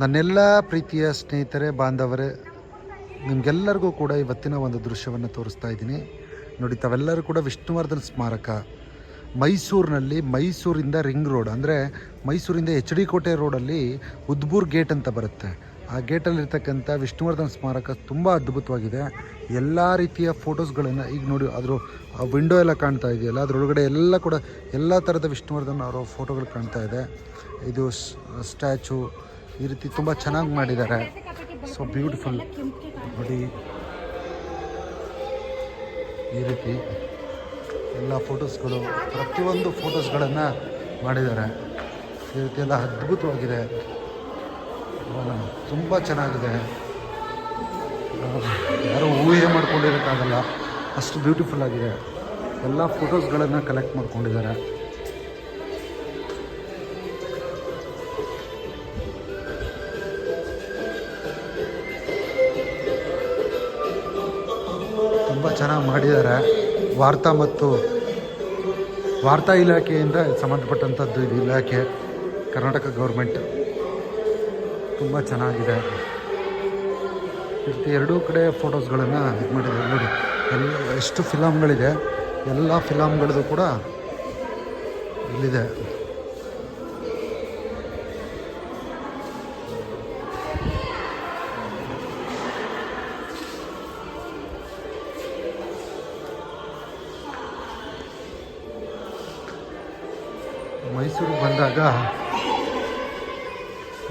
ನನ್ನೆಲ್ಲ ಪ್ರೀತಿಯ ಸ್ನೇಹಿತರೆ, ಬಾಂಧವರೇ, ನಿಮಗೆಲ್ಲರಿಗೂ ಕೂಡ ಇವತ್ತಿನ ಒಂದು ದೃಶ್ಯವನ್ನು ತೋರಿಸ್ತಾ ಇದ್ದೀನಿ. ನೋಡಿ, ತಾವೆಲ್ಲರೂ ಕೂಡ ವಿಷ್ಣುವರ್ಧನ್ ಸ್ಮಾರಕ, ಮೈಸೂರಿನಲ್ಲಿ, ಮೈಸೂರಿಂದ ರಿಂಗ್ ರೋಡ್, ಅಂದರೆ ಮೈಸೂರಿಂದ ಎಚ್ ಡಿ ಕೋಟೆ ರೋಡಲ್ಲಿ ಉದ್ಬೂರ್ ಗೇಟ್ ಅಂತ ಬರುತ್ತೆ. ಆ ಗೇಟಲ್ಲಿರ್ತಕ್ಕಂಥ ವಿಷ್ಣುವರ್ಧನ್ ಸ್ಮಾರಕ ತುಂಬ ಅದ್ಭುತವಾಗಿದೆ. ಎಲ್ಲ ರೀತಿಯ ಫೋಟೋಸ್ಗಳನ್ನು ಈಗ ನೋಡಿ ಅದರ ವಿಂಡೋ ಎಲ್ಲ ಕಾಣ್ತಾ ಇದೆಯಲ್ಲ, ಅದರೊಳಗಡೆ ಎಲ್ಲ ಕೂಡ ಎಲ್ಲ ಥರದ ವಿಷ್ಣುವರ್ಧನ್ ಅವರ ಫೋಟೋಗಳು ಕಾಣ್ತಾ ಇದೆ. ಇದು ಸ್ಟ್ಯಾಚು ಈ ರೀತಿ ತುಂಬ ಚೆನ್ನಾಗಿ ಮಾಡಿದ್ದಾರೆ. ಸೊ ಬ್ಯೂಟಿಫುಲ್ ನೋಡಿ. ಈ ರೀತಿ ಎಲ್ಲ ಫೋಟೋಸ್ಗಳು, ಪ್ರತಿಯೊಂದು ಫೋಟೋಸ್ಗಳನ್ನು ಮಾಡಿದ್ದಾರೆ. ಈ ರೀತಿ ಎಲ್ಲ ಅದ್ಭುತವಾಗಿದೆ. ತುಂಬ ಚೆನ್ನಾಗಿದೆ. ಯಾರೂ ಊಹೆ ಮಾಡ್ಕೊಂಡಿರೋಕ್ಕಾಗಲ್ಲ. ಅಷ್ಟು ಬ್ಯೂಟಿಫುಲ್ ಆಗಿದೆ. ಎಲ್ಲ ಫೋಟೋಸ್ಗಳನ್ನು ಕಲೆಕ್ಟ್ ಮಾಡ್ಕೊಂಡಿದ್ದಾರೆ. ತುಂಬ ಚೆನ್ನಾಗಿ ಮಾಡಿದ್ದಾರೆ. ವಾರ್ತಾ ಮತ್ತು ವಾರ್ತಾ ಇಲಾಖೆಯಿಂದ ಸಂಬಂಧಪಟ್ಟಂಥದ್ದು ಇದು ಇಲಾಖೆ, ಕರ್ನಾಟಕ ಗೌರ್ಮೆಂಟ್ ತುಂಬ ಚೆನ್ನಾಗಿದೆ. ಇರ್ತಿ ರೀತಿ ಎರಡೂ ಕಡೆ ಫೋಟೋಸ್ಗಳನ್ನು ಇದು ಮಾಡಿದ್ದಾರೆ. ನೋಡಿ, ಎಲ್ಲ, ಎಷ್ಟು ಫಿಲಮ್ಗಳಿದೆ ಎಲ್ಲ ಫಿಲಮ್ಗಳದ್ದು ಕೂಡ ಇಲ್ಲಿದೆ. ಮೈಸೂರಿಗೆ ಬಂದಾಗ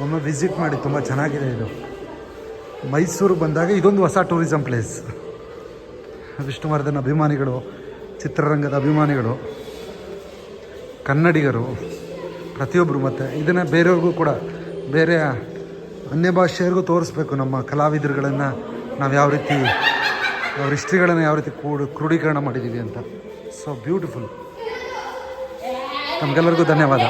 ಒಮ್ಮೆ ವಿಸಿಟ್ ಮಾಡಿ, ತುಂಬ ಚೆನ್ನಾಗಿದೆ ಇದು. ಮೈಸೂರು ಬಂದಾಗ ಇದೊಂದು ಹೊಸ ಟೂರಿಸಂ ಪ್ಲೇಸ್ ವಿಷ್ಣುವರ್ಧನ್ ಅಭಿಮಾನಿಗಳು, ಚಿತ್ರರಂಗದ ಅಭಿಮಾನಿಗಳು, ಕನ್ನಡಿಗರು ಪ್ರತಿಯೊಬ್ಬರು ಮತ್ತು. ಇದನ್ನು ಬೇರೆಯವ್ರಿಗೂ ಕೂಡ ಬೇರೆ ಅನ್ಯ ಭಾಷೆಯವ್ರಿಗೂ ತೋರಿಸ್ಬೇಕು. ನಮ್ಮ ಕಲಾವಿದರುಗಳನ್ನು ನಾವು ಯಾವ ರೀತಿ, ಅವ್ರ ಹಿಸ್ಟ್ರಿಗಳನ್ನು ಯಾವ ರೀತಿ ಕೂಡ ಕ್ರೋಢೀಕರಣ ಮಾಡಿದ್ದೀವಿ ಅಂತ. ಸೊ ಬ್ಯೂಟಿಫುಲ್ कमकलवर को धन्यवाद